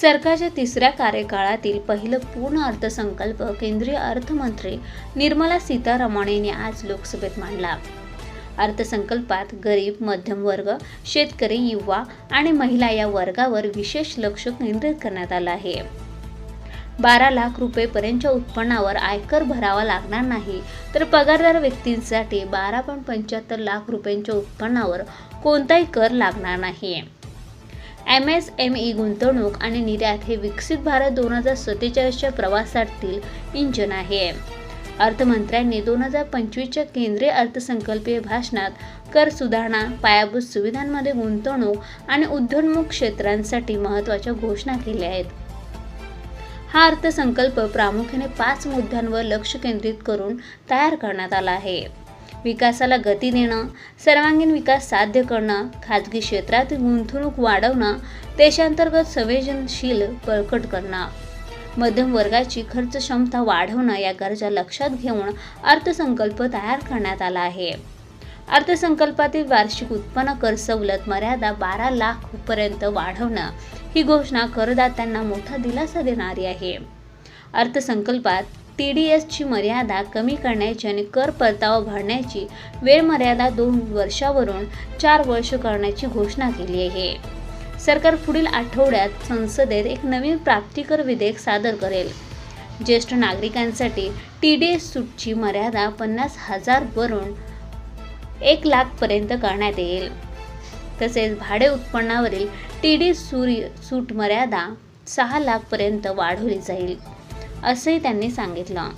सरकारच्या तिसऱ्या कार्यकाळातील पहिलं पूर्ण अर्थसंकल्प केंद्रीय अर्थमंत्री निर्मला सीतारामन यांनी आज लोकसभेत मांडला. अर्थसंकल्पात गरीब मध्यमवर्ग शेतकरी युवा आणि महिला या वर्गावर विशेष लक्ष केंद्रित करण्यात आलं आहे. बारा लाख रुपयेपर्यंतच्या उत्पन्नावर आयकर भरावा लागणार नाही तर पगारदार व्यक्तींसाठी बारा पॉईंट पंच्याहत्तर लाख रुपयांच्या उत्पन्नावर कोणताही कर लागणार नाही. एम एस एम ई गुंतवणूक आणि निर्यात हे विकसित भारत दोन हजार सत्तेचाळीसच्या प्रवासातील इंजन आहे. अर्थमंत्र्यांनी दोन हजार पंचवीसच्या केंद्रीय अर्थसंकल्पीय भाषणात कर सुधारणा पायाभूत सुविधांमध्ये गुंतवणूक आणि उद्योन्मुख क्षेत्रांसाठी महत्त्वाच्या घोषणा केल्या आहेत. हा अर्थसंकल्प प्रामुख्याने पाच मुद्द्यांवर लक्ष केंद्रित करून तयार करण्यात आला आहे. विकासाला गती देणं सर्वांगीण विकास साध्य करणं खाजगी क्षेत्रातील गुंतवणूक वाढवणं देशांतर्गत संवेदनशील बळकट करणं. मध्यम वर्गाची खर्च क्षमता वाढवणं या गरजा लक्षात घेऊन अर्थसंकल्प तयार करण्यात आला आहे. अर्थसंकल्पातील वार्षिक उत्पन्न कर सवलत मर्यादा बारा लाखपर्यंत वाढवणं ही घोषणा करदात्यांना मोठा दिलासा देणारी आहे. अर्थसंकल्पात टी डी एसची मर्यादा कमी करण्याची आणि कर परतावा भरण्याची वेळमर्यादा दोन वर्षावरून चार वर्ष करण्याची घोषणा केली आहे. सरकार पुढील आठवड्यात संसदेत एक नवीन प्राप्तिकर विधेयक सादर करेल. ज्येष्ठ नागरिकांसाठी टी डी एस सूटची मर्यादा पन्नास हजारवरून एक लाखपर्यंत करण्यात येईल. तसेच भाडे उत्पन्नावरील टी डी सूर्य सूट मर्यादा सहा लाखपर्यंत वाढवली जाईल. असंही त्यांनी सांगितलं.